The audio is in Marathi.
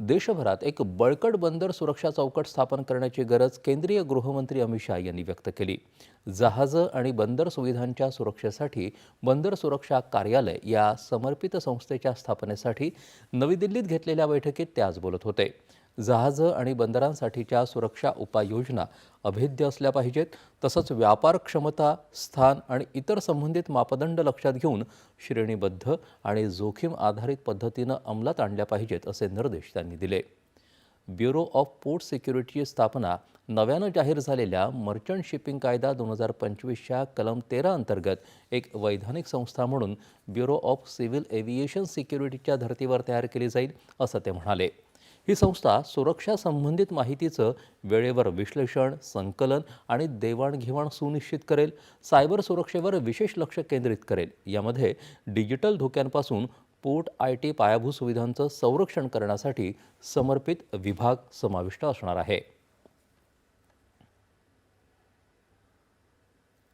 देशभरात एक बळकट बंदर सुरक्षा चौकट स्थापन करण्याची गरज केंद्रीय गृहमंत्री अमित शहा यांनी व्यक्त केली. जहाजं आणि बंदर सुविधांच्या सुरक्षेसाठी बंदर सुरक्षा कार्यालय या समर्पित संस्थेच्या स्थापनेसाठी नवी दिल्लीत घेतलेल्या बैठकीत ते आज बोलत होते. जहाजं आणि बंदरांसाठीच्या सुरक्षा उपाययोजना अभेद्य असल्या पाहिजेत. तसंच व्यापार क्षमता स्थान आणि इतर संबंधित मापदंड लक्षात घेऊन श्रेणीबद्ध आणि जोखीम आधारित पद्धतीनं अंमलात आणल्या पाहिजेत असे निर्देश त्यांनी दिले. ब्युरो ऑफ पोर्ट सिक्युरिटीची स्थापना नव्यानं जाहीर झालेल्या मर्चंट शिपिंग कायदा दोन हजार पंचवीसच्या कलम तेरा अंतर्गत एक वैधानिक संस्था म्हणून ब्युरो ऑफ सिव्हिल एव्हिएशन सिक्युरिटीच्या धर्तीवर तयार केली जाईल असं ते म्हणाले. ही संस्था सुरक्षा संबंधित माहितीचं वेळेवर विश्लेषण संकलन आणि देवाणघेवाण सुनिश्चित करेल सायबर सुरक्षेवर विशेष लक्ष केंद्रित करेल. यामध्ये डिजिटल धोक्यांपासून पोर्ट आय टी पायाभूत सुविधांचं संरक्षण करण्यासाठी समर्पित विभाग समाविष्ट असणार आहे.